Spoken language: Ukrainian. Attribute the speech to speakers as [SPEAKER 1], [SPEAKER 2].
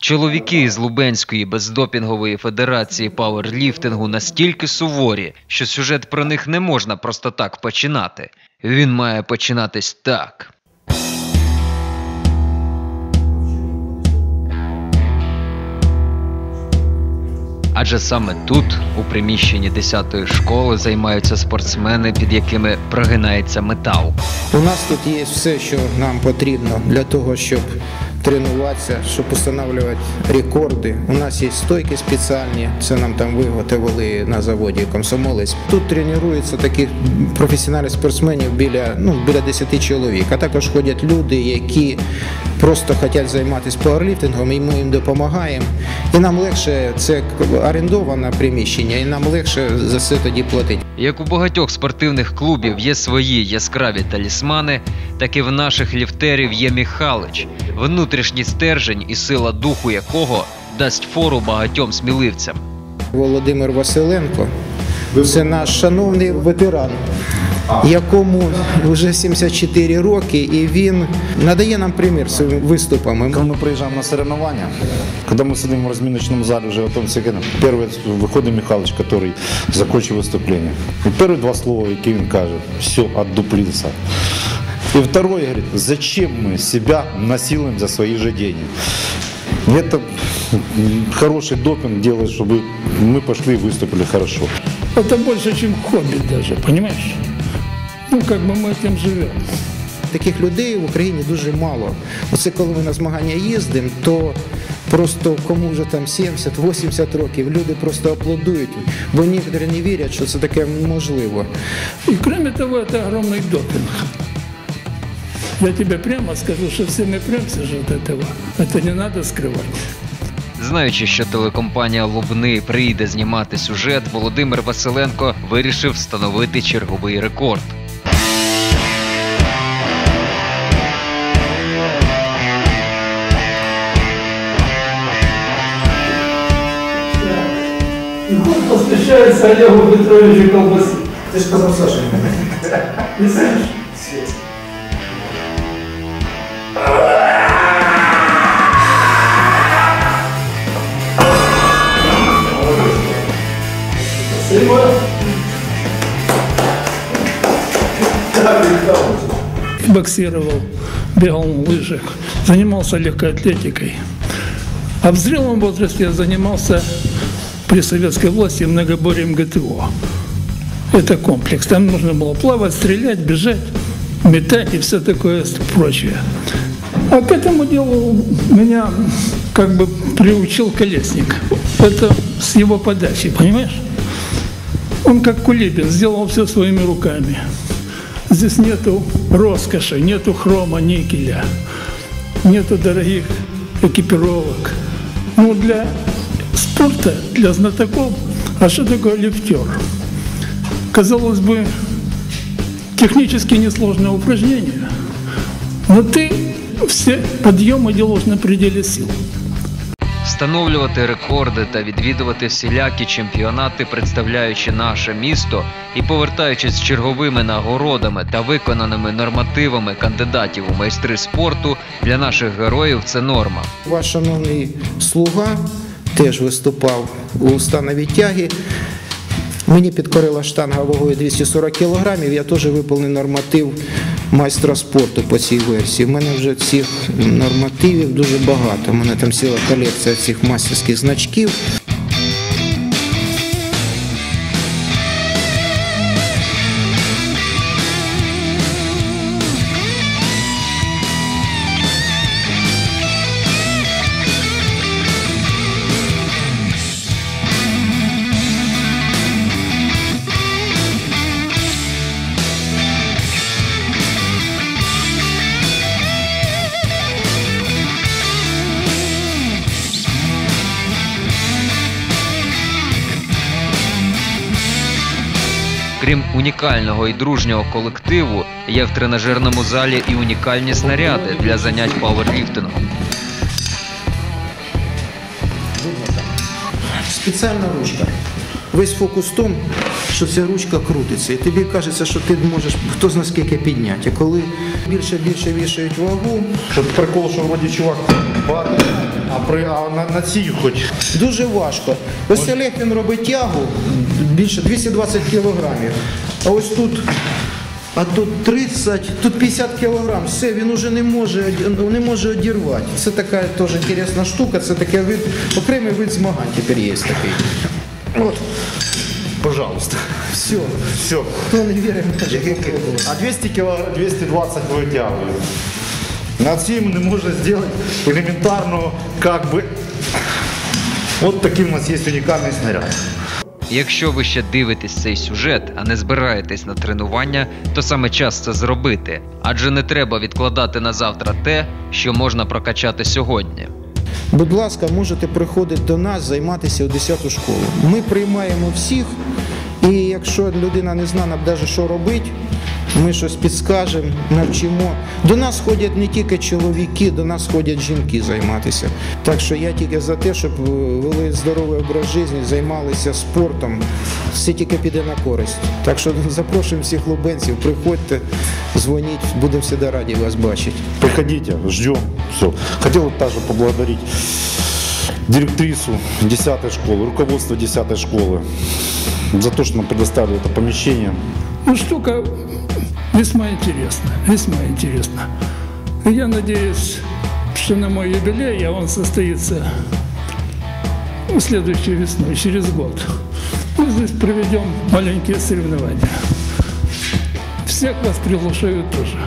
[SPEAKER 1] Чоловіки з Лубенської бездопінгової федерації пауерліфтингу настільки суворі, що сюжет про них не можна просто так починати. Він має починатись так. Адже саме тут, у приміщенні 10-ї школи, займаються спортсмени, під якими прогинається метал.
[SPEAKER 2] У нас тут є все, що нам потрібно для того, щоб тренуватися, щоб встановлювати рекорди. У нас є стойки спеціальні, це нам там виготовили на заводі комсомолець. Тут тренуються таких професіональних спортсменів біля, ну, біля 10 чоловік. А також ходять люди, які просто хочуть займатися пауерліфтингом, і ми їм допомагаємо. І нам легше це орендоване приміщення, і нам легше за це тоді платити.
[SPEAKER 1] Як у багатьох спортивних клубів є свої яскраві талісмани, так і в наших ліфтерів є Міхалич, внутрішній стержень і сила духу якого дасть фору багатьом сміливцям.
[SPEAKER 2] Володимир Василенко. Це наш шановний ветеран, якому вже 74 роки, і він надає нам примір своїми виступами.
[SPEAKER 3] Когда мы приезжаем на соревнования, когда мы сидим в разминочном зале уже готовим все первый выходит Михалыч, который закончил выступление. И первые два слова, які він каже, все, отдуплился. И второе, говорит, зачем мы себя насилуем за свои же деньги? Это м, хороший допинг делает, чтобы мы пошли и выступили хорошо.
[SPEAKER 4] Это больше, чем хобби даже, понимаешь? Ну, как бы мы этим живем.
[SPEAKER 2] Таких людей в Україні дуже мало. Оце коли ми на змагання їздимо, то просто кому вже там 70-80 років, люди просто аплодують, бо ніхто не вірять, що це таке можливо.
[SPEAKER 4] И кроме того, это огромный допинг. Я тебе прямо скажу, что все мы прямся же от этого. Это не надо скрывать.
[SPEAKER 1] Знаючи, що телекомпанія Лубни прийде знімати сюжет, Володимир Василенко вирішив встановити черговий рекорд.
[SPEAKER 4] И вот посвящается Олегу Петровичу Колбасе.
[SPEAKER 2] Ти ж казав Саша.
[SPEAKER 4] Не знаешь? Спасибо. Боксировал, бегал на лыжах, занимался легкой атлетикой. А в зрелом возрасте я занимался при советской власти многоборьем ГТО. Это комплекс. Там нужно было плавать, стрелять, бежать, метать и все такое прочее. А к этому делу меня как бы приучил Колесник. Это с его подачи, понимаешь? Он как Кулибин, сделал все своими руками. Здесь нету роскоши, нету хрома, никеля, нету дорогих экипировок. Ну, для спорта, для знатоков, а что такое лифтер? Казалось бы, технически несложное упражнение, но ты все подъемы делаешь на пределе сил.
[SPEAKER 1] Встановлювати рекорди та відвідувати всілякі чемпіонати, представляючи наше місто і повертаючись з черговими нагородами та виконаними нормативами кандидатів у майстри спорту для наших героїв це норма.
[SPEAKER 2] Ваш шановний слуга теж виступав у станові тяги. Мені підкорила штанга вагою 240 кілограмів. Я теж виповнив норматив майстра спорту по цій версії. У мене вже цих нормативів дуже багато. У мене там ціла колекція цих мастерських значків.
[SPEAKER 1] Крім унікального і дружнього колективу, є в тренажерному залі і унікальні снаряди для занять пауерліфтингом.
[SPEAKER 2] Спеціальна ручка. Весь фокус в тому, що ця ручка крутиться, і тобі кажеться, що ти можеш хто зна скільки підняти. А коли більше більше вішають вагу,
[SPEAKER 3] Что прикол, что вроде чувак падает, А, при, а на, на цій хоч
[SPEAKER 2] Дуже важко. Ось Олег він робить тягу більше 220 кілограмів. А ось тут, а тут 30, тут 50 кілограм. Все, він уже не може, не може одірвати. Це така теж інтересна штука, це такий вид, окремий вид змагань тепер є такий. От,
[SPEAKER 3] пожалуйста.
[SPEAKER 2] все.
[SPEAKER 3] Все.
[SPEAKER 2] Хто не вірить, попробувати.
[SPEAKER 3] А 200 кг, 220 витягує. На цим не може зробити елементарно, как би. От такий у нас є унікальний снаряд.
[SPEAKER 1] Якщо ви ще дивитесь цей сюжет, а не збираєтесь на тренування, то саме час це зробити, адже не треба відкладати на завтра те, що можна прокачати сьогодні.
[SPEAKER 2] Будь ласка, можете приходити до нас, займатися у 10 школу. Ми приймаємо всіх, і якщо людина не знає навіть, що робити, ми щось підскажемо, навчимо. До нас ходять не тільки чоловіки, до нас ходять жінки займатися. Так що я тільки за те, щоб е, вели здоровий образ життя, займалися спортом. Все тільки піде на користь. Так що запрошуємо всіх лубенців, приходьте, дзвоніть, будемо завжди раді вас бачити.
[SPEAKER 3] Приходите, ждем. Все. Хотел бы также поблагодарить директрису 10 школы, руководство 10 школы за то, что нам предоставили это помещение.
[SPEAKER 4] Ну, штука весьма интересна, весьма интересна. И я надеюсь, что на мой юбилей, а он состоится ну, следующей весной, через год, мы здесь проведем маленькие соревнования. Всех вас приглашаю тоже.